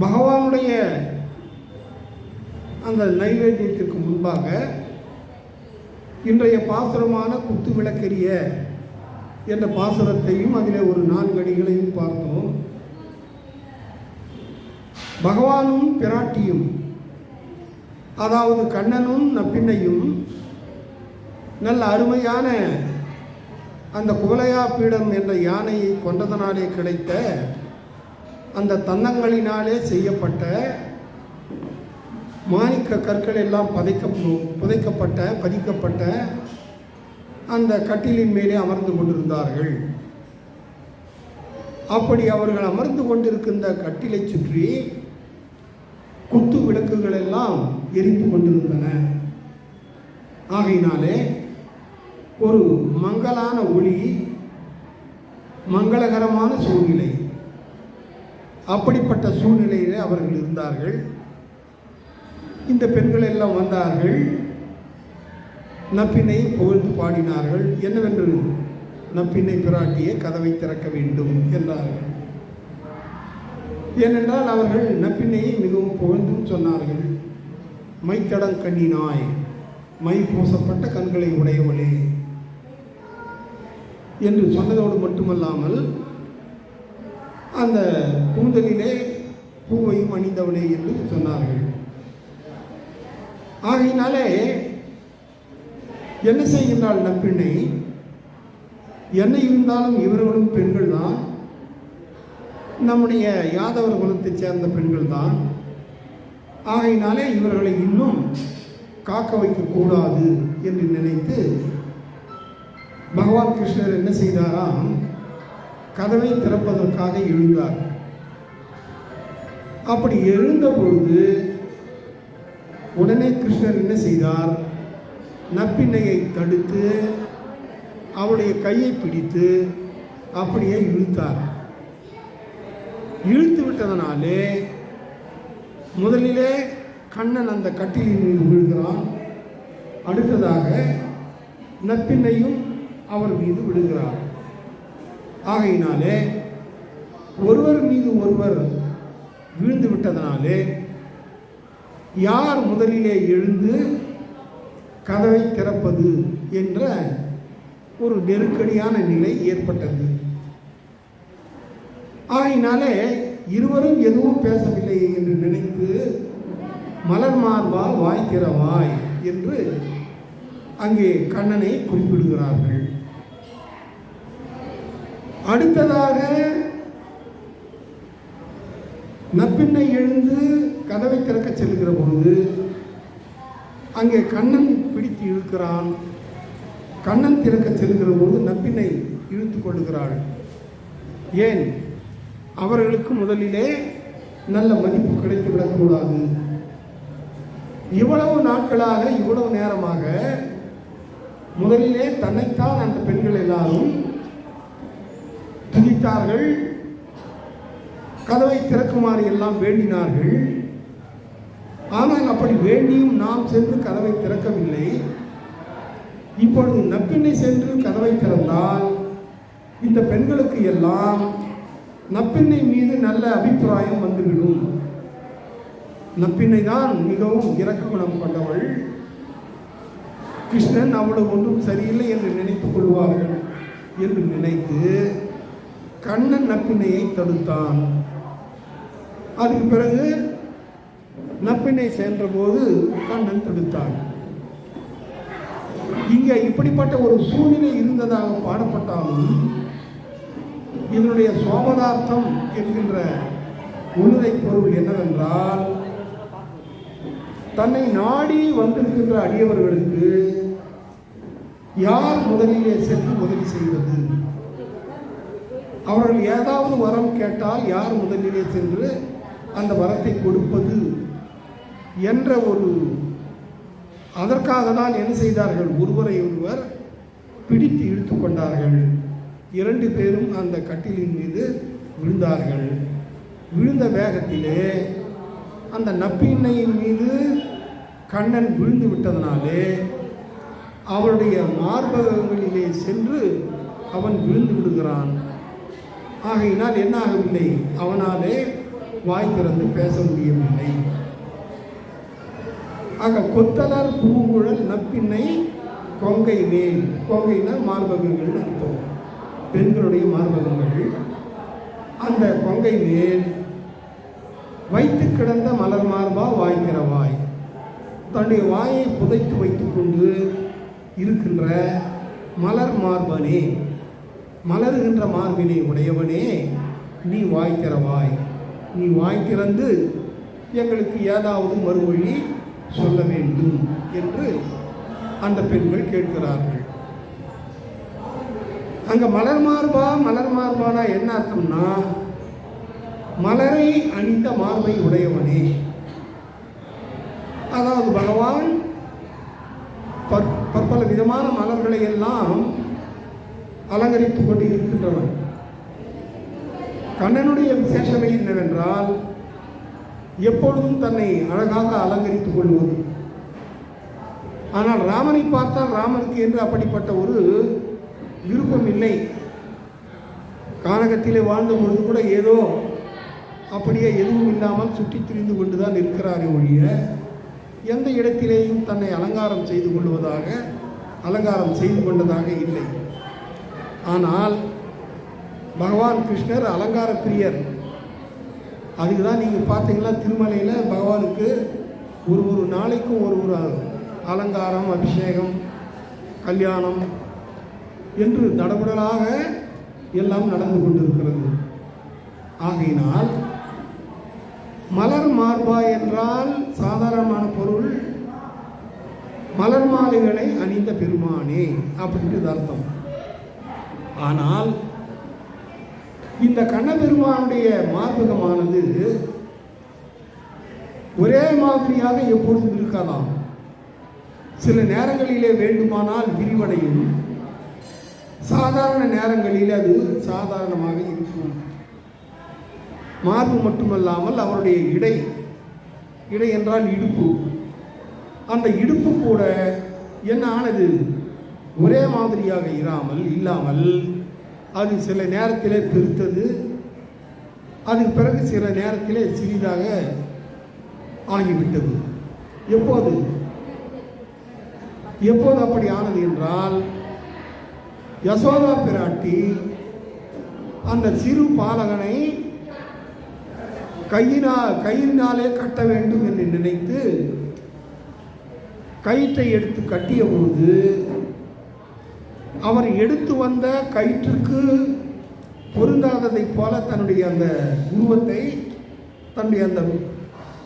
பகவானுடைய அந்த நைவேத்தியத்திற்கு முன்பாக இன்றைய பாசுரமான குத்து விளக்கெரிய என்ற பாசுரத்தையும் அதிலே ஒரு நான்கு அடிகளையும் பார்த்தோம். பகவானும் பிராட்டியும் அதாவது கண்ணனும் நப்பிண்ணையும் நல்ல அருமையான அந்த குவலையா பீடம் என்ற யானையை கொண்டதனாலே கிடைத்த அந்த தந்தங்களினாலே செய்யப்பட்ட மாணிக்க கற்கள் எல்லாம் பதைக்க புதைக்கப்பட்ட பதிக்கப்பட்ட அந்த கட்டிலின் மேலே அமர்ந்து கொண்டிருந்தார்கள். அப்படி அவர்கள் அமர்ந்து கொண்டிருக்கின்ற கட்டிலை சுற்றி குத்து விளக்குகள் எல்லாம் எரிந்து கொண்டிருந்தன. ஆகையினாலே ஒரு மங்கலான ஒளி மங்களகரமான சூழ்நிலை. அப்படிப்பட்ட சூழ்நிலையிலே அவர்கள் இருந்தார்கள். இந்த பெண்கள் எல்லாம் வந்தார்கள். நப்பினை புகழ்ந்து பாடினார்கள். என்னவென்று? நப்பினை பிராட்டிய கதவை திறக்க வேண்டும் என்றார்கள். ஏனென்றால் அவர்கள் நப்பினையை மிகவும் புகழ்ந்தும் சொன்னார்கள். மைத்தடங் கண்ணினாய் மை பூசப்பட்ட கண்களை உடையவளே என்று சொன்னதோடு மட்டுமல்லாமல் அந்த கூந்தலிலே பூவையும் அணிந்தவளே என்று சொன்னார்கள். ஆகையினாலே என்ன செய்கின்றாள் நப்பிண்ணை என்ன இருந்தாலும் இவர்களும் பெண்கள் தான் நம்முடைய யாதவர் குலத்தைச் சேர்ந்த பெண்கள் தான் ஆகையினாலே இவர்களை இன்னும் காக்க வைக்கக்கூடாது என்று நினைத்து பகவான் கிருஷ்ணர் என்ன செய்தாராம்? கதவை திறப்பதற்காக எழுந்தார். அப்படி எழுந்த பொழுது உடனே கிருஷ்ணர் என்ன செய்தார்? நப்பிண்ணையை தடுத்து அவளுடைய கையை பிடித்து அப்படியே இழுத்தார். இழுத்து விட்டதனாலே முதலிலே கண்ணன் அந்த கட்டிலின் மீது விழுகிறான். அடுத்ததாக நப்பிண்ணையும் அவர் மீது விழுகிறார். ஆகையினாலே ஒருவர் மீது ஒருவர் விழுந்து விட்டதனாலே யார் முதலிலே எழுந்து கதவை திறப்பது என்ற ஒரு நெருக்கடியான நிலை ஏற்பட்டது. ஆகையினாலே இருவரும் எதுவும் பேசவில்லை என்று நினைத்து மலர் மார்பால் வாய் திறவாய் என்று அங்கே கண்ணனை குறிப்பிடுகிறார்கள். அடுத்ததாக நப்பின்னை எழுந்து கதவை திறக்க செல்கிற பொழுது அங்கே கண்ணன் பிடித்து இழுக்கிறான். கண்ணன் திறக்க செல்கிற பொழுது நப்பினை இழுத்து கொள்ளுகிறாள். ஏன்? அவர்களுக்கு முதலிலே நல்ல மதிப்பு கிடைத்து விடக்கூடாது இவ்வளவு நாட்களாக இவ்வளவு நேரமாக முதலிலே தன்னைத்தான் அந்த பெண்கள் எல்லாரும் துதித்தார்கள். கதவை திறக்குமாறு எல்லாம் வேண்டினார்கள். ஆனால் அப்படி வேண்டியும் நாம் சென்று கதவை திறக்கவில்லை. இப்பொழுது நப்பிண்ணை சென்று கதவை திறந்தால் இந்த பெண்களுக்கு எல்லாம் நப்பிண்ணை மீது நல்ல அபிப்பிராயம் வந்துவிடும். நப்பிண்ணை தான் மிகவும் இறக்க குணம் கொண்டவள். கிருஷ்ணன் அவ்வளவு ஒன்றும் சரியில்லை என்று நினைத்துக் கொள்வார்கள் என்று நினைத்து கண்ணன் நப்பிண்ணையை தடுத்தான். அதுக்கு பிறகு நப்பினை சென்றபோது கண்ணன் தடுத்தான். இங்க இப்படிப்பட்ட ஒரு சூழ்நிலை இருந்ததாக பாடப்பட்டாலும் இதனுடைய சோபதார்த்தம் என்கின்ற உண்மை பொருள் என்னவென்றால் தன்னை நாடி வந்திருக்கின்ற அடியவர்களுக்கு யார் முதலிலே சென்று உதவி செய்வது? அவர்கள் ஏதாவது வரம் கேட்டால் யார் முதலிலே சென்று அந்த வரத்தை கொடுப்பது என்ற ஒரு அதற்காக தான் என்ன செய்தார்கள்? ஒருவரை ஒருவர் பிடித்து இழுத்து கொண்டார்கள். இரண்டு பேரும் அந்த கட்டிலின் மீது விழுந்தார்கள். விழுந்த வேகத்திலே அந்த நப்பிண்ணையின் மீது கண்ணன் விழுந்து விட்டதனாலே அவருடைய மார்பகங்களிலே சென்று அவன் விழுந்து விடுகிறான். ஆகையினால் என்ன ஆகவில்லை? அவனாலே வாய் திறந்து பேச முடியவில்லை. ஆக கொத்தலர் பூங்குழல் நப்பின்னை கொங்கை மேல். கொங்கைனா மார்பகங்கள் அர்த்தம். பெண்களுடைய மார்பகங்கள். அந்த கொங்கை மேல் வைத்து கிடந்த மலர் மார்பா வாய்க்கிற வாய். தன்னுடைய வாயை புதைத்து வைத்துக்கொண்டு இருக்கின்ற மலர் மார்பனே மலருகின்ற மார்பினை உடையவனே நீ வாய்க்கிற வாய். நீ வாய் திறந்து எங்களுக்கு ஏதாவது மறுமொழி சொல்ல வேண்டும் என்று அந்த பெண்கள் கேட்கிறார்கள். அங்க மலர் மார்பா மலர் மார்பானா என்ன அர்த்தம்னா மலரை அணிந்த மார்பை உடையவனே. அதாவது பகவான் பற்- பற்பல விதமான மலர்களை எல்லாம் அலங்கரித்துக் கொண்டு இருக்கின்றவன் கண்ணனுடைய விசேஷமே என்னவென்றால் எப்பொழுதும் தன்னை அழகாக அலங்கரித்துக் கொள்வது. ஆனால் ராமனை பார்த்தால் ராமனுக்கு என்று அப்படிப்பட்ட ஒரு விருப்பம் இல்லை. கானகத்திலே வாழ்ந்த பொழுது கூட ஏதோ அப்படியே எதுவும் இல்லாமல் சுற்றித் திரிந்து கொண்டுதான் இருக்கிறாரே ஒழிய எந்த இடத்திலேயும் தன்னை அலங்காரம் செய்து கொள்வதாக அலங்காரம் செய்து கொண்டதாக இல்லை. ஆனால் பகவான் கிருஷ்ணர் அலங்கார பிரியர். அதுக்கு தான் நீங்கள் பார்த்தீங்கன்னா திருமலையில் பகவானுக்கு ஒரு ஒரு நாளைக்கும் ஒரு ஒரு அலங்காரம் அபிஷேகம் கல்யாணம் என்று தடபுடலாக எல்லாம் நடந்து கொண்டிருக்கிறது. ஆகையினால் மலர் மார்பா என்றால் சாதாரணமான பொருள். மலர் மாலைகளை அணிந்த பெருமானே அப்படின்றது அர்த்தம். ஆனால் இந்த கண்ணபெருமானுடைய மார்பகமானது ஒரே மாதிரியாக எப்பொழுதும் இருக்கலாம். சில நேரங்களிலே வேண்டுமானால் விரிவடையும். சாதாரண நேரங்களில் அது சாதாரணமாக இருக்கும். மார்பு மட்டுமல்லாமல் அவருடைய இடை இடை என்றால் இடுப்பு. அந்த இடுப்பு கூட என்ன ஆனது? ஒரே மாதிரியாக இராமல் இல்லாமல் அது சில நேரத்திலே பெருத்தது. அதுக்கு பிறகு சில நேரத்திலே சிறிதாக ஆகிவிட்டது. எப்போது? எப்போது அப்படி ஆனது என்றால் யசோதா பிராட்டி அந்த சிறு பாலகனை கையினா கையினாலே கட்ட வேண்டும் என்று நினைத்து கயிற்றை எடுத்து கட்டிய பொழுது அவர் எடுத்து வந்த கயிற்றுக்கு பொருந்தாததைப் போல தன்னுடைய அந்த உருவத்தை தன்னுடைய அந்த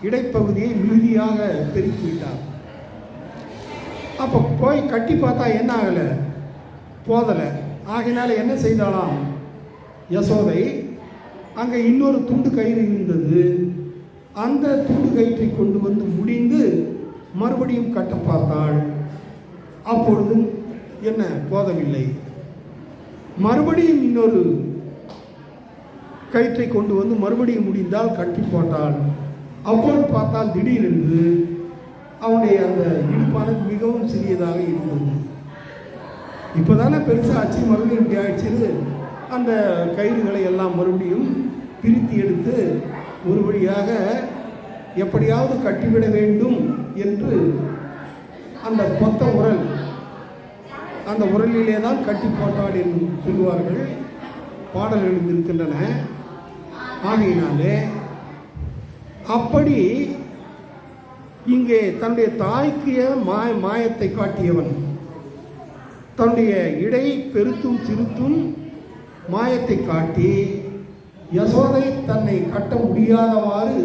இடைப்பகுதியை மிகுதியாக பெருக்கிவிட்டார் அப்போ போய் கட்டி பார்த்தா என்ன ஆகலை? போதலை. ஆகினால என்ன செய்தாலாம்? யசோதை அங்கே இன்னொரு துண்டு கயிறு இருந்தது. அந்த துண்டு கயிற்றை கொண்டு வந்து முடிந்து மறுபடியும் கட்ட பார்த்தாள். அப்பொழுதும் என்ன போதவில்லை? மறுபடியும் இன்னொரு கயிற்றை கொண்டு வந்து மறுபடியும் முடிந்தால் கட்டி போட்டாள். அப்பொழுது பார்த்தால் திடீரென்று அவனுடைய அந்த இடுப்பானது மிகவும் சிறியதாக இருந்தது. இப்போதானே பெருசாச்சு மறுபடியும் இப்படி ஆயிடுச்சு. அந்த கயிறுகளை எல்லாம் மறுபடியும் பிரித்து எடுத்து ஒரு வழியாக எப்படியாவது கட்டிவிட வேண்டும் என்று அந்த கொத்த உரல் அந்த உரலிலே தான் கட்டி போட்டாள் என்று சொல்லுவார்கள். பாடல் எழுந்திருக்கின்றன. ஆகையினாலே அப்படி இங்கே தன்னுடைய தாய்க்கு மாய மாயத்தை காட்டியவன் தன்னுடைய இடை பெருத்தும் சிறுத்தும் மாயத்தை காட்டி யசோதை தன்னை கட்ட முடியாதவாறு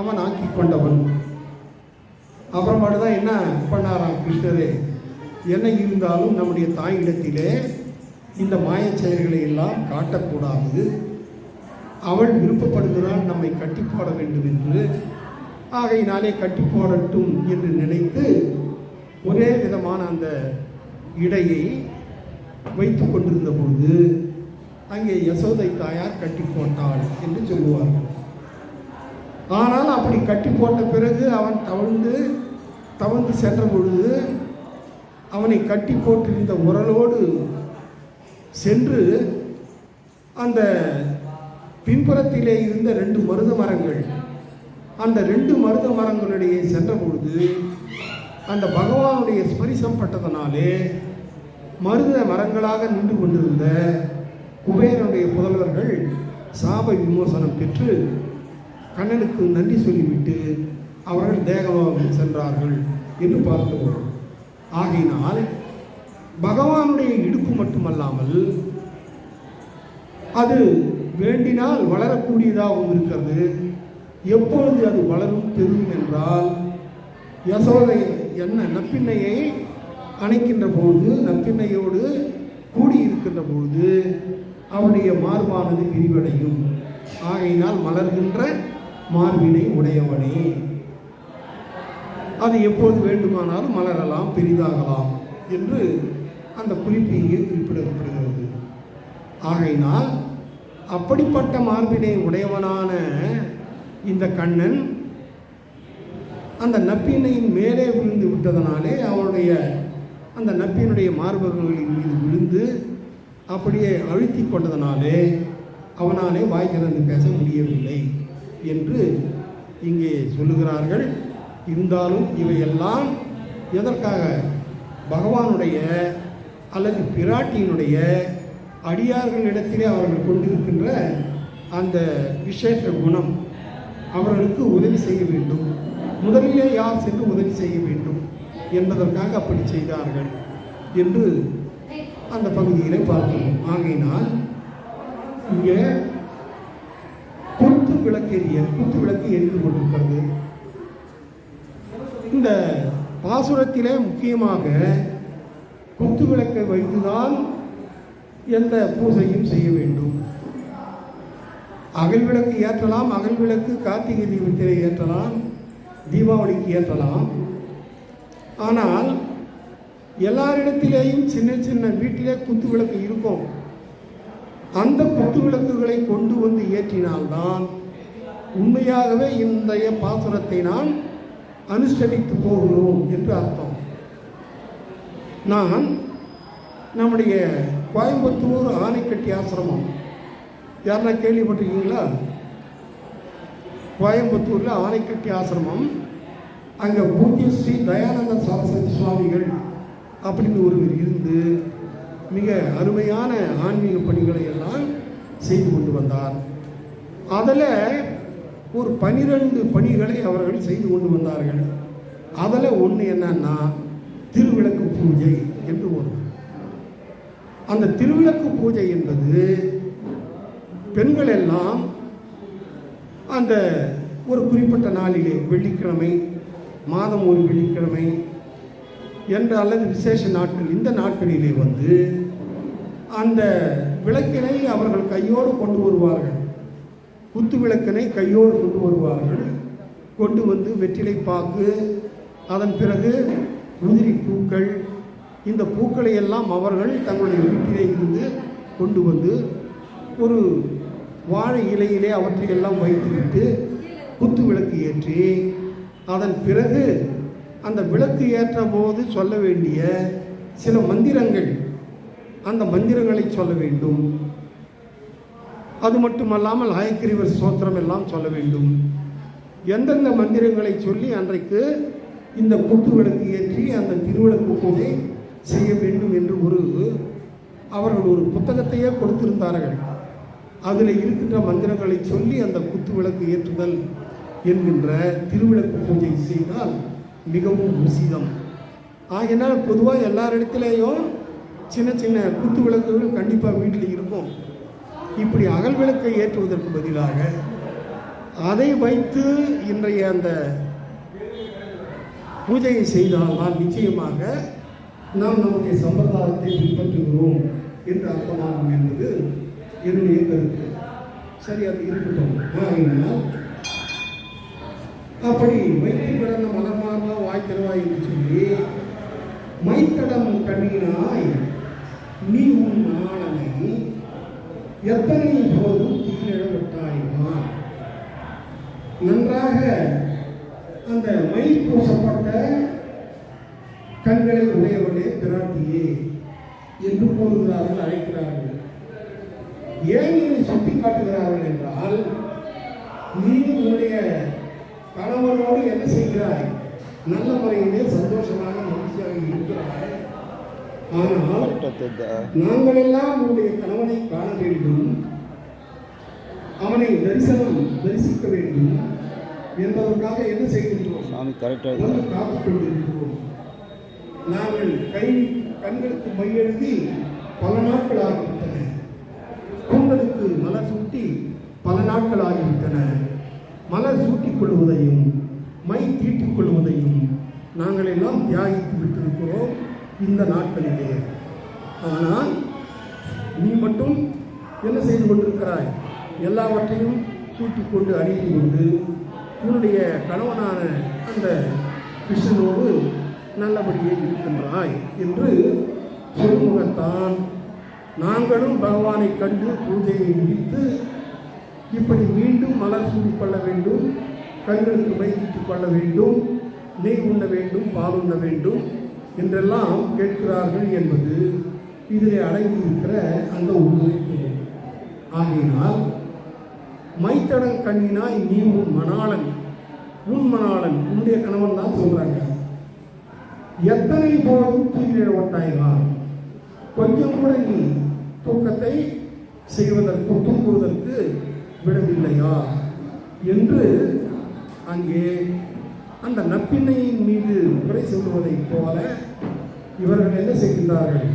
அவன் ஆக்கி கொண்டவன். அப்புறமாட்டு தான் என்ன பண்ணாராம் கிருஷ்ணரே? என்ன இருந்தாலும் நம்முடைய தாயிடத்திலே இந்த மாயச் செயல்களை எல்லாம் காட்டக்கூடாது. அவள் விருப்பப்படுகிறாள் நம்மை கட்டி போட வேண்டும் என்று. ஆகையினாலே கட்டி போடட்டும் என்று நினைத்து ஒரே விதமான அந்த இடையை வைத்து கொண்டிருந்த பொழுது அங்கே யசோதை தாயார் கட்டி போட்டாள் என்று சொல்லுவார்கள். ஆனால் அப்படி கட்டி போட்ட பிறகு அவன் தவழ்ந்து தவழ்ந்து சென்ற பொழுது அவனை கட்டி போட்டிருந்த உரலோடு சென்று அந்த பின்புறத்திலே இருந்த ரெண்டு மருத மரங்கள் அந்த ரெண்டு மருத மரங்களிடையே சென்ற பொழுது அந்த பகவானுடைய ஸ்பரிசம் பட்டதனாலே மருத மரங்களாக நின்று கொண்டிருந்த குபேரனுடைய புதல்வர்கள் சாப விமோசனம் பெற்று கண்ணனுக்கு நன்றி சொல்லிவிட்டு அவர்கள் தேகமாக சென்றார்கள் என்று பார்க்கிறோம் ஆகையினால் பகவானுடைய இடுப்பு மட்டுமல்லாமல் அது வேண்டினால் வளரக்கூடியதாகவும் இருக்கிறது. எப்பொழுது அது வளரும் தெரியும் என்றால் யசோதை என்ன நப்பிண்ணையை அணைக்கின்ற பொழுது நப்பிண்ணையோடு கூடியிருக்கின்ற பொழுது அவனுடைய மார்பானது விரிவடையும். ஆகையினால் மலர்கின்ற மார்பினை உடையவனே. அது எப்போது வேண்டுமானாலும் மலரலாம் பெரிதாகலாம் என்று அந்த குறிப்பு இங்கே குறிப்பிடப்படுகிறது. ஆகையினால் அப்படிப்பட்ட மார்பினை உடையவனான இந்த கண்ணன் அந்த நப்பினையின் மேலே விழுந்து விட்டதனாலே அவனுடைய அந்த நப்பினுடைய மார்பகங்களின் மீது விழுந்து அப்படியே அழுத்தி கொண்டதனாலே அவனாலே வாய் திறந்து பேச முடியவில்லை என்று இங்கே சொல்லுகிறார்கள். இருந்தாலும் இவையெல்லாம் எதற்காக? பகவானுடைய அல்லது பிராட்டியினுடைய அடியார்களிடத்திலே அவர்கள் கொண்டிருக்கின்ற அந்த விசேஷ குணம் அவர்களுக்கு உதவி செய்ய வேண்டும். முதலிலே யார் சென்று உதவி செய்ய வேண்டும் என்பதற்காக அப்படி செய்தார்கள் என்று அந்த பகுதியிலே பார்க்கிறோம். ஆகையினால் இங்கே குத்து விளக்கெரிய குத்து விளக்கு எரிந்து கொண்டிருக்கிறது. இந்த பாசுரத்திலே முக்கியமாக குத்து விளக்கை வைத்துதான் எந்த பூஜையும் செய்ய வேண்டும். அகல் விளக்கு ஏற்றலாம் அகல் விளக்கு கார்த்திகை தீபத்திலே ஏற்றலாம் தீபாவளிக்கு ஏற்றலாம். ஆனால் எல்லாரிடத்திலேயும் சின்ன சின்ன வீட்டிலே குத்து விளக்கு இருக்கும். அந்த குத்து விளக்குகளை கொண்டு வந்து ஏற்றினால்தான் உண்மையாகவே இந்த பாசுரத்தை நான் அனுஷ்டனித்து போகிறோம் என்று அர்த்தம். நான் நம்முடைய கோயம்புத்தூர் ஆனைக்கட்டி ஆசிரமம். யாருன்னா கேள்விப்பட்டிருக்கீங்களா? கோயம்புத்தூரில் ஆனைக்கட்டி ஆசிரமம். அங்கே பூஜ்ய ஸ்ரீ தயானந்த சரஸ்வதி சுவாமிகள் அப்படின்னு ஒருவர் இருந்து மிக அருமையான ஆன்மீக பணிகளை எல்லாம் செய்து கொண்டு வந்தார். அதில் ஒரு பனிரெண்டு பணிகளை அவர்கள் செய்து கொண்டு வந்தார்கள். அதில் ஒன்று என்னன்னா திருவிளக்கு பூஜை என்று ஒன்று அந்த திருவிளக்கு பூஜை என்பது பெண்கள் எல்லாம் அந்த ஒரு குறிப்பிட்ட நாளிலே வெள்ளிக்கிழமை மாதம் ஒரு வெள்ளிக்கிழமை என்ற அல்லது விசேஷ நாட்கள் இந்த நாட்களிலே வந்து அந்த விளக்கினை அவர்கள் கையோடு கொண்டு வருவார்கள். குத்து விளக்கினை கையோடு கொண்டு வருவார்கள். கொண்டு வந்து வெற்றிலை பாக்கு அதன் பிறகு உதிரி பூக்கள் இந்த பூக்களை எல்லாம் அவர்கள் தங்களுடைய வீட்டிலே இருந்து கொண்டு வந்து ஒரு வாழை இலையிலே அவற்றையெல்லாம் வைத்துவிட்டு குத்து விளக்கு ஏற்றி அதன் பிறகு அந்த விளக்கு ஏற்ற போது சொல்ல வேண்டிய சில மந்திரங்கள். அந்த மந்திரங்களை சொல்ல வேண்டும். அது மட்டுமல்லாமல் ஆயக்கிரிவர் சோத்திரம் எல்லாம் சொல்ல வேண்டும். எந்தெந்த மந்திரங்களை சொல்லி அன்றைக்கு இந்த குத்து விளக்கு ஏற்றி அந்த திருவிளக்கு பூஜை செய்ய வேண்டும் என்று ஒரு அவர்கள் ஒரு புத்தகத்தையே கொடுத்திருந்தார்கள். அதில் இருக்கின்ற மந்திரங்களை சொல்லி அந்த குத்து விளக்கு ஏற்றுதல் என்கின்ற திருவிளக்கு பூஜை செய்தால் மிகவும் உசிதம். ஆகினால் பொதுவாக எல்லாரிடத்திலேயும் சின்ன சின்ன குத்து விளக்குகள் கண்டிப்பாக வீட்டில் இருக்கும். இப்படி அகல் விளக்கை ஏற்றுவதற்கு பதிலாக அதை வைத்து இன்றைய அந்த பூஜையை செய்தால்தான் நிச்சயமாக நாம் நம்முடைய சம்பிரதாயத்தை பின்பற்றுகிறோம் என்று அர்த்தமாகும் என்பது என்னுடைய கருத்து. சரி அது இருக்கட்டும். அப்படி வைத்து கிடந்த மலர்மார்ந்த வாய்த்திருவாய் என்று சொல்லி மைத்தடம் கண்ணீனாய் நீ உன் நாளனை எத்தனை போதும் தீயிழவிட்டாய்மா நன்றாக அந்த மை பூசப்பட்ட கண்களை உடையவனே பிராட்டியே என்று கூறுகிறார்கள் அழைக்கிறார்கள். ஏன் இதை சுட்டி காட்டுகிறார்கள் என்றால் நீ உன்னுடைய கணவனோடு என்ன செய்கிறாய்? நல்ல முறையிலே சந்தோஷமாக மகிழ்ச்சியாக இருக்கிறாய். ஆனால் நாங்கள் எல்லாம் உன்னுடைய கணவனை காண வேண்டும். அவனை தரிசனம் தரிசிக்க வேண்டும் என்பதற்காக என்ன செய்கின்றோம்? சாமி கரெக்டாக காத்துக் கொண்டிருக்கிறோம். நாங்கள் கை கண்களுக்கு மையெழுதி பல நாட்கள் ஆகிவிட்டன கூந்தலுக்கு மலர் சூட்டி பல நாட்கள் ஆகிவிட்டன மலர் சூட்டிக் கொள்வதையும் மை தீட்டிக் கொள்வதையும் நாங்கள் எல்லாம் தியாகித்து விட்டிருக்கிறோம். இந்த நாட்களிலே. ஆனால் நீ மட்டும் என்ன செய்து கொண்டிருக்கிறாய்? எல்லாவற்றையும் சூட்டிக் கொண்டு அணிந்து கொண்டு உன்னுடைய கணவனான அந்த கிருஷ்ணனோடு நல்லபடியே இருக்கின்றாய் என்று சொல்லுமுகத்தான் நாங்களும் பகவானை கண்டு பூஜையை முடித்து இப்படி மீண்டும் மலர் சூடிக்கொள்ள வேண்டும் கண்களுக்கு வைத்துக் கொள்ள வேண்டும் நெய் உண்ண வேண்டும் பால் உண்ண வேண்டும். என்றெல்லாம் கேட்கிறார்கள் என்பது இதிலே அடங்கியிருக்கிற அந்த உண்மை ஆகையினால் மைத்தடங் கண்ணினாய் நீ உன் மணாளன். உன் மணாளன் உன்னுடைய கணவன் தான் சொல்றாங்க. எத்தனை போதும் தூயிலே ஓட்டாய்தான் கொஞ்சம் கூட நீ தூக்கத்தை செய்வதற்கு தூங்குவதற்கு விடவில்லையா? என்று அங்கே அந்த நப்பிண்ணையின் மீது குறை சொல்லுவதைப் போல இவர்கள் என்ன செய்கின்றார்கள்?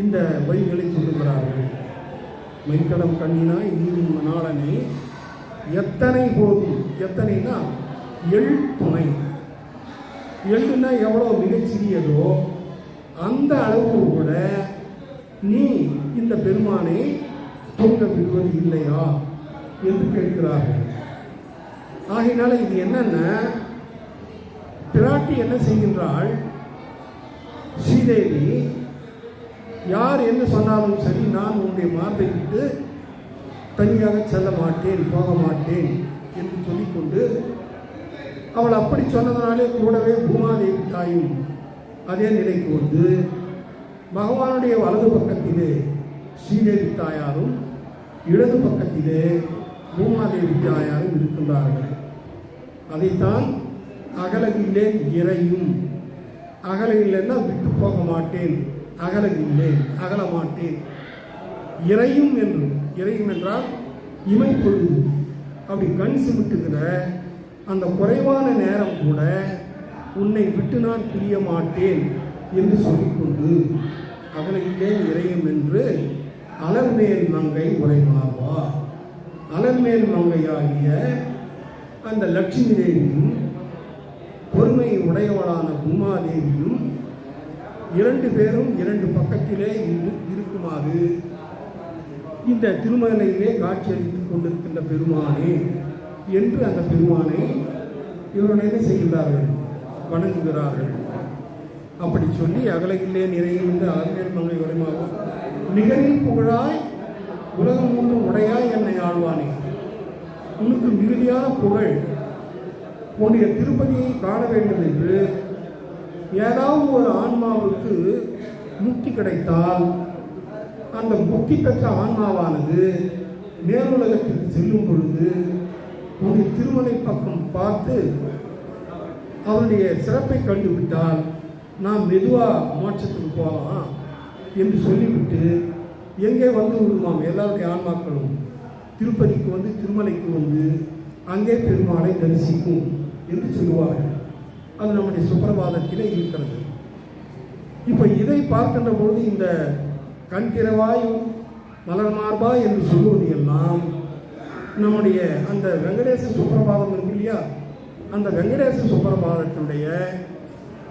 இந்த வழிகளை சொல்லுகிறார்கள். மைக்கடம் கண்ணினாய் நீரும் நாளனே எத்தனை போதும் எத்தனைனா எள் துணை. எள்ளுனா எவ்வளோ மிகச்சிறியதோ அந்த அளவு கூட நீ இந்த பெருமானை தூங்க விடுவது இல்லையா? என்று கேட்கிறார்கள். ஆகையினால இது என்னென்ன பிராட்டி என்ன செய்கின்றாள்? ஸ்ரீதேவி யார் என்ன சொன்னாலும் சரி நான் உன்னுடைய மார்பை விட்டு தனியாக செல்ல மாட்டேன் போக மாட்டேன் என்று சொல்லிக்கொண்டு அவள் அப்படி சொன்னதனாலே கூடவே பூமாதேவி தாயும் அதே நிலைக்கு வந்து பகவானுடைய வலது பக்கத்திலே ஸ்ரீதேவி தாயாரும் இடது பக்கத்திலே பூமாதேவி தாயாரும் இருக்கின்றார்கள். அதைத்தான் அகலகில்லேன் இறையும் அகல இல்லைன்னா விட்டு போக மாட்டேன். அகலகில்லேன் அகல மாட்டேன். இறையும் என்று இறையும் என்றால் இமைப்பொழுது அப்படி கண் சிமிட்டுகிற அந்த குறைவான நேரம் கூட உன்னை விட்டு நான் பிரிய மாட்டேன் என்று சொல்லிக்கொண்டு அகலையில்லேன் இறையும் என்று அலர்மேல் மங்கை உரைமாவா அலர்மேல் மங்கையாகிய அந்த லட்சுமி தேவியும் பொறுமை உடையவளான உமாதேவியும் இரண்டு பேரும் இரண்டு பக்கத்திலே இருக்குமாறு. இந்த திருமலையிலே காட்சியளித்துக் கொண்டிருக்கின்ற பெருமானே என்று அந்த பெருமானை இவர்கள் என்ன செய்கிறார்கள் வணங்குகிறார்கள். அப்படி சொல்லி அகலகிலே நிறைய என்று அகல்மேல் மங்கை வரைமாகும் நிகழில் புகழாய் உலகம் ஒன்றும் உடையாய் என்னை ஆழ்வானே உனக்கு மிகுதியான புகழ் உன்னுடைய திருப்பதியை காண வேண்டும் என்று ஏதாவது ஒரு ஆன்மாவுக்கு முக்தி கிடைத்தால் அந்த முக்தி பெற்ற ஆன்மாவானது மேலுலகத்திற்கு செல்லும் பொழுது உன்னுடைய திருமலை பக்கம் பார்த்து அவருடைய சிறப்பை கண்டுவிட்டால் நாம் மெதுவாக மோட்சத்துக்கு போகலாம் என்று சொல்லிவிட்டு எங்கே வந்து விடுமாம்? எல்லாருடைய ஆன்மாக்களும் திருப்பதிக்கு வந்து திருமலைக்கு வந்து அங்கே பெருமாளை தரிசிக்கும். என்று சொல்லுவார்கள். அது நம்முடைய சுப்பிரபாதத்திலே இருக்கிறது. இப்போ இதை பார்க்கின்ற பொழுது இந்த கண்திரவாய் மலர் மார்பா என்று சொல்லுவது எல்லாம் நம்முடைய அந்த வெங்கடேச சுப்பிரபாதம் இருக்கு இல்லையா? அந்த வெங்கடேச சுப்பிரபாதத்தினுடைய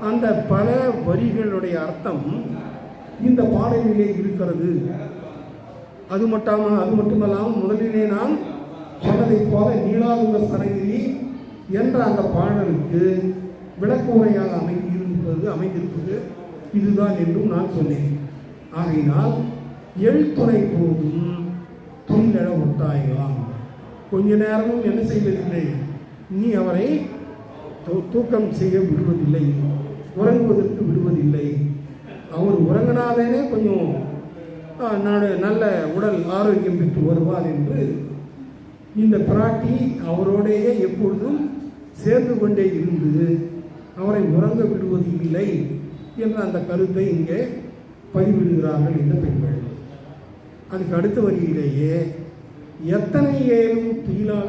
அந்த பல வரிகளுடைய அர்த்தம் இந்த பாடலிலே இருக்கிறது. அது மட்டும் அது மட்டுமல்லாமல் முதலிலே நான் சொன்னதைப் போல நீலாதுங்க சரகிரி என்ற அந்த பாடலுக்கு விளக்க உரையாக இருப்பது அமைந்திருப்பது இதுதான் என்றும் நான் சொன்னேன். ஆகையினால் எழுத்துறை போதும் துயிலெழ ஒட்டாயலாம் கொஞ்ச நேரமும் என்ன செய்வதில்லை? நீ அவரை தூ- தூக்கம் செய்ய விடுவதில்லை உறங்குவதற்கு விடுவதில்லை. அவர் உறங்கினாலேனே கொஞ்சம் நான் நல்ல உடல் ஆரோக்கியம் பெற்று வருவார் என்று இந்த பிராட்டி அவரோடையே எப்பொழுதும் சேர்ந்து கொண்டே இருந்து அவரை உறங்க விடுவது இல்லை என்ற அந்த கருத்தை இங்கே பதிவிடுகிறார்கள் இந்த பெண்கள். அதுக்கு அடுத்த வரியிலேயே எத்தனை ஏலும் தீலா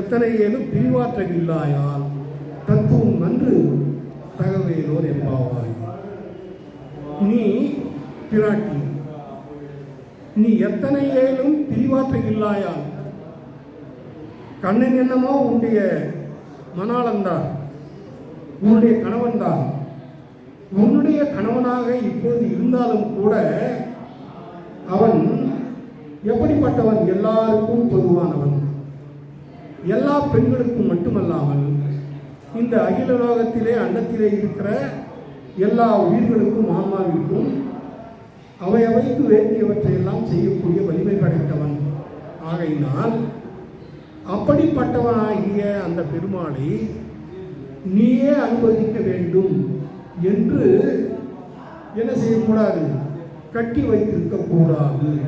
எத்தனை ஏலும் பிரிவாற்றவில்லாயால் தத்துவம் நன்று தகவையிலோர் என்பாவாய். நீ பிராட்டி நீ எத்தனை ஏலும் பிரிவாற்றவில்லாயால் கண்ணன் என்னமோ உன்னுடைய மணாளன்தான். உன்னுடைய கணவன்தான். உன்னுடைய கணவனாக இப்போது இருந்தாலும் கூட அவன் எப்படிப்பட்டவன்? எல்லாருக்கும் பொதுவானவன். எல்லா பெண்களுக்கும் மட்டுமல்லாமல் இந்த அகில லோகத்திலே அண்டத்திலே இருக்கிற எல்லா உயிர்களுக்கும் ஆன்மாவிற்கும் அவையவைக்கு அவைக்கு வேண்டியவற்றையெல்லாம் செய்யக்கூடிய வலிமை படைத்தவன். ஆகையினால் அப்படிப்பட்டவனாகிய அந்த பெருமாளை நீயே அனுமதிக்க வேண்டும் என்று என்ன செய்யக்கூடாது? கட்டி வைத்திருக்க கூடாது.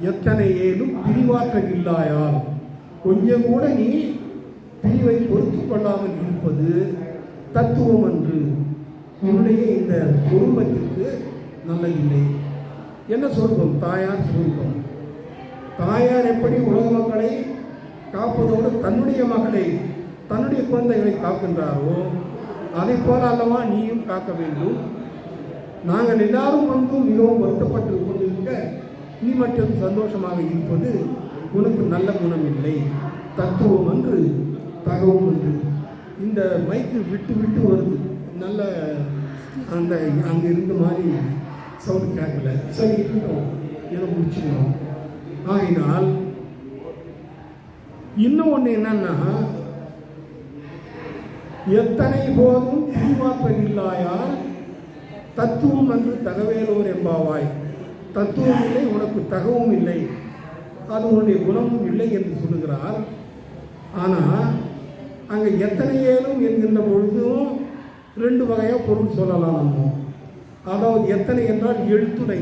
எத்தனை ஏதும் பிரிவாற்ற இல்லாயால் கொஞ்சம் கூட நீ பிரிவை பொறுத்து கொள்ளாமல் இருப்பது தத்துவம் என்று உன்னுடைய இந்த குடும்பத்திற்கு நல்லதில்லை. என்ன சொருபம்? தாயார் சொருபம். தாயார் எப்படி உலக மக்களை காப்பதோடு தன்னுடைய மகளை தன்னுடைய குழந்தைகளை காக்கின்றாரோ அதை போல அல்லவா நீயும் காக்க வேண்டும். நாங்கள் எல்லாரும் வந்து மிகவும் வருத்தப்பட்டு கொண்டிருக்க நீ மட்டும் சந்தோஷமாக இருப்பது உனக்கு நல்ல குணம் இல்லை தத்துவம் என்று தகவும் என்று இந்த மைக்கு விட்டு விட்டு வருது. நல்ல அந்த அங்கே இருந்த மாதிரி சவுண்ட் கேட்கல. சரி இருக்கட்டும். என முடிச்சுக்கணும் ஆகினால் இன்னும் ஒன்று என்னன்னா எத்தனை போதும் பிரிவாற்றல் இல்லாயால் தத்துவம் வந்து தகவேலோர் என்பாவாய். தத்துவம் இல்லை உனக்கு தகவும் இல்லை. அது உன்னுடைய குணமும் இல்லை என்று சொல்லுகிறார். ஆனால் அங்கே எத்தனை ஏலும் என்கின்ற பொழுதும் ரெண்டு வகையாக பொருள் சொல்லலாம். நம்ம அதாவது எத்தனை என்றால் எழுத்துணை.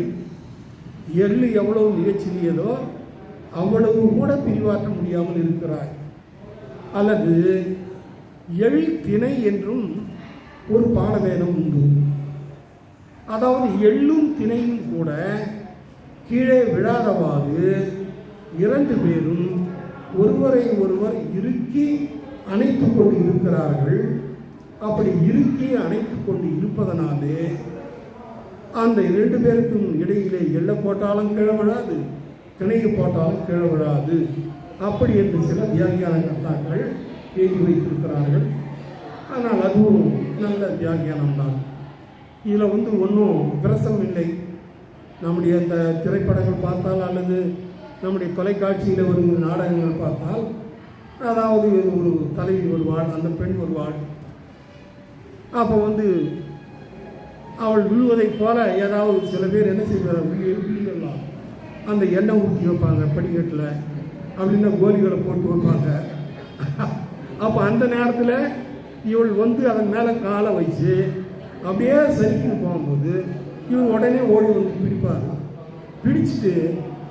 எள்ளு எவ்வளவு மிகச்சிறியதோ அவ்வளவு கூட பிரிவாற்ற முடியாமல் இருக்கிறாய். அல்லது எள் திணை என்றும் ஒரு பாடவேதம் உண்டு. அதாவது எள்ளும் திணையும் கூட கீழே விழாதவாறு இரண்டு பேரும் ஒருவரை ஒருவர் இறுக்கி அணைத்து கொண்டு இருக்கிறார்கள். அப்படி இறுக்கி அணைத்து கொண்டு இருப்பதனாலே அந்த இரண்டு பேருக்கும் இடையிலே எள்ளை போட்டாலும் கிழ விழாது. திணையை போட்டாலும் கீழே விழாது. அப்படி என்று சில தியாகியான கர்த்தாக்கள் எழுதி வைத்திருக்கிறார்கள். ஆனால் அதுவும் நல்ல தியாகியானம் தான் இதில் வந்து ஒன்றும் விரசம் இல்லை. நம்முடைய அந்த திரைப்படங்கள் பார்த்தால் அல்லது நம்முடைய தொலைக்காட்சியில் வருகிற நாடகங்கள் பார்த்தால் அதாவது ஒரு தலைவி வருவாள் அந்த பெண் வருவாள் அப்போ வந்து அவள் விழுவதைப் போல ஏதாவது சில பேர் என்ன செய்வார் விழி விழிகள்லாம் அந்த எண்ணெய் ஊற்றி வைப்பாங்க படிக்கட்டில். அப்படின்னா கோலிகளை போட்டு வைப்பாங்க. அப்போ அந்த நேரத்தில் இவள் வந்து அதன் மேலே காலை வச்சு அப்படியே சரிக்குன்னு போகும்போது இவன் உடனே ஓடி வந்து பிடிப்பாங்க பிடிச்சிட்டு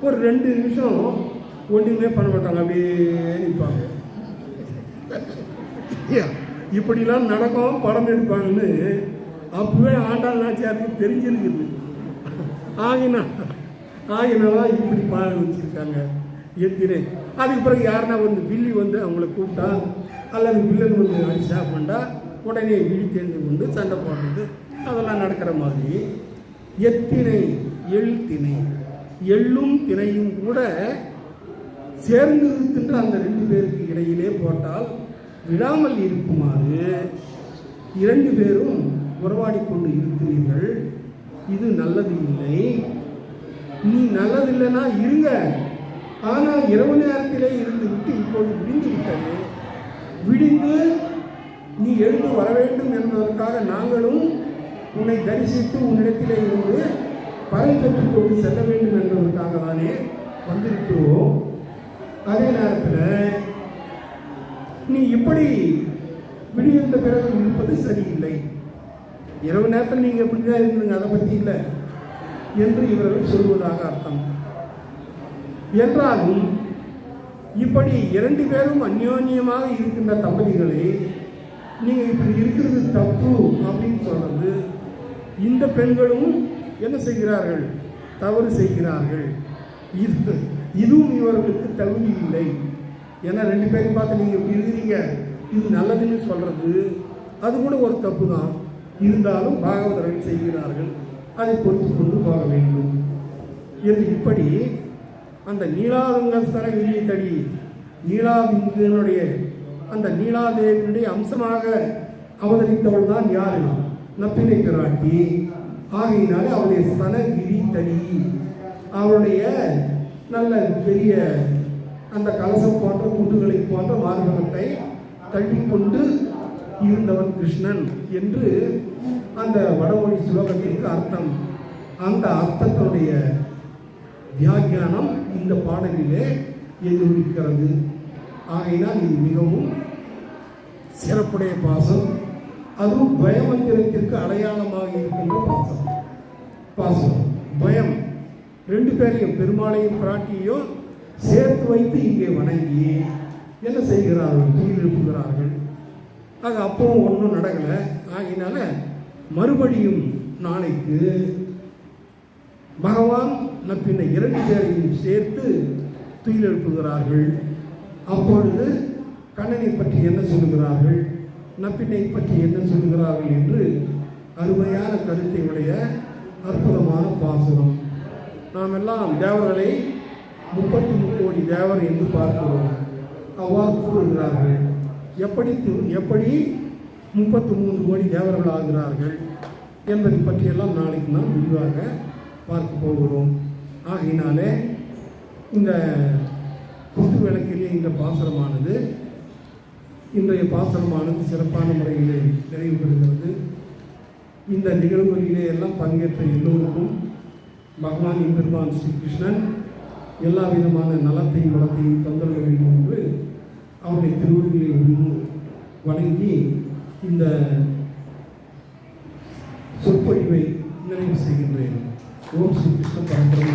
ஒரு ரெண்டு நிமிஷம் ஒன்றுமே பண்ண மாட்டாங்க அப்படியே நிற்பாங்க இப்படிலாம் நடக்கும் படம் எடுப்பாங்கன்னு அப்பவே ஆண்டாள் நாச்சியாருக்கு தெரிஞ்சிருக்குது. ஆகினா ஆகினால இப்படி பாடல் வச்சிருக்காங்க. எத்தினே அதுக்கு பிறகு யாருன்னா வந்து வில்லி வந்து அவங்கள கூப்பிட்டா அல்லது வில்லன் வந்து அடிச்சா பண்ணா உடனே விழி தெரிந்து கொண்டு சண்டை போடுறது. அதெல்லாம் நடக்கிற மாதிரி எத்தினை எள் திணை. எள்ளும் திணையும் கூட சேர்ந்து இருக்கின்ற அந்த ரெண்டு பேருக்கு இடையிலே போட்டால் விடாமல் இருக்குமாறு இரண்டு பேரும் உறவாடி கொண்டு இருக்கிறீர்கள். இது நல்லது இல்லை. நீ நல்லதில்லைன்னா இருங்க. ஆனால் இரவு நேரத்திலே இருந்து விட்டு இப்போது விடிந்து விட்டது. விடிந்து நீ எழுந்து வர வேண்டும் என்பதற்காக நாங்களும் உன்னை தரிசித்து உன்னிடத்திலே இருந்து பறை பெற்றுக் கொண்டு செல்ல வேண்டும் என்பதற்காக தானே வந்திருக்கிறோம். அதே நேரத்தில் நீ இப்படி விடியிருந்த பிறகு இருப்பது சரியில்லை. இரவு நேரத்தில் நீங்கள் எப்படி தான் இருந்தீங்க அதை பற்றி இல்லை. என்று இவர்கள் சொல்வதாக அர்த்தம். என்றாலும் இப்படி இரண்டு பேரும் அந்யோன்யமாக இருக்கின்ற தம்பதிகளை நீங்கள் இப்படி இருக்கிறது தப்பு அப்படின்னு சொல்றது இந்த பெண்களும் என்ன செய்கிறார்கள்? தவறு செய்கிறார்கள். இது இதுவும் இவர்களுக்கு தகுதி இல்லை. ஏன்னா ரெண்டு பேரும் பார்த்து நீங்கள் இப்படி இருக்கிறீங்க இது நல்லதுன்னு சொல்றது அது கூட ஒரு தப்பு தான் இருந்தாலும் பாகவதர்கள் செய்கிறார்கள். அதை பொறுத்து கொண்டு போக வேண்டும். என்று இப்படி அந்த நீலாதுங்கஸ்தர விரியத்தடி நீலாதிங்கனுடைய அந்த நீலாதேவியினுடைய அம்சமாக அவதரித்தவள் தான் யாரு? நப்பினை பிராட்டி ஆகையினாலே அவளுடைய ஸ்தனகிரி தடி அவளுடைய நல்ல பெரிய அந்த கலசம் போன்ற குண்டுகளை போன்ற மார்பகத்தை தள்ளிக்கொண்டு இருந்தவன் கிருஷ்ணன் என்று அந்த வடமொழி ஸ்லோகத்திற்கு அர்த்தம். அந்த அர்த்தத்தினுடைய வியாக்கியானம் இந்த பாடலிலே எதிரொலிக்கிறது ஆகையினால் இது மிகவும் சிறப்புடைய பாசம். அதுவும் பயமந்திரத்திற்கு அடையாளமாக இருக்கின்ற பாசம். பாசம் பயம். ரெண்டு பேரையும் பெருமாளையும் பிராட்டியையும் சேர்த்து வைத்து இங்கே வணங்கி என்ன செய்கிறார்கள்? உயிரிழப்புகிறார்கள் ஆக அப்பவும் ஒன்றும் நடக்கலை. ஆகினால மறுபடியும் நாளைக்கு பகவான் நப்பின்ன இரண்டு பேரையும் சேர்த்து துயில் எழுப்புகிறார்கள். அப்பொழுது கண்ணனை பற்றி என்ன சொல்லுகிறார்கள்? நப்பினை பற்றி என்ன சொல்லுகிறார்கள் என்று அருமையான கருத்தை உடைய அற்புதமான பாசுரம். நாம் எல்லாம் தேவர்களை முப்பத்தி முக்கோடி தேவர் என்று பார்க்கிறோம். அவ்வாறு கூறுகிறார்கள். எப்படி எப்படி முப்பத்து மூன்று கோடி தேவர்கள் ஆகிறார்கள் என்பதை பற்றியெல்லாம் நாளைக்கு நாம் விரிவாக பார்க்க போகிறோம். ஆகையினாலே இந்த புது விளக்கிலே இந்த பாசனமானது இன்றைய பாசனமானது சிறப்பான முறையிலே நிறைவு பெறுகிறது இந்த நிகழ்வுகளிலே எல்லாம் பங்கேற்ற எல்லோருக்கும் பகவான் எம்பெருமான் ஸ்ரீ கிருஷ்ணன் எல்லா விதமான நலத்தையும் வளத்தையும் தந்துள்ள வேண்டும் என்று அவருடைய திருவுருகளை வணங்கி இந்த சொற்பொழிவை நிறைவு செய்கின்றேன். ஓம் ஸ்ரீ கிருஷ்ண பரம்பரை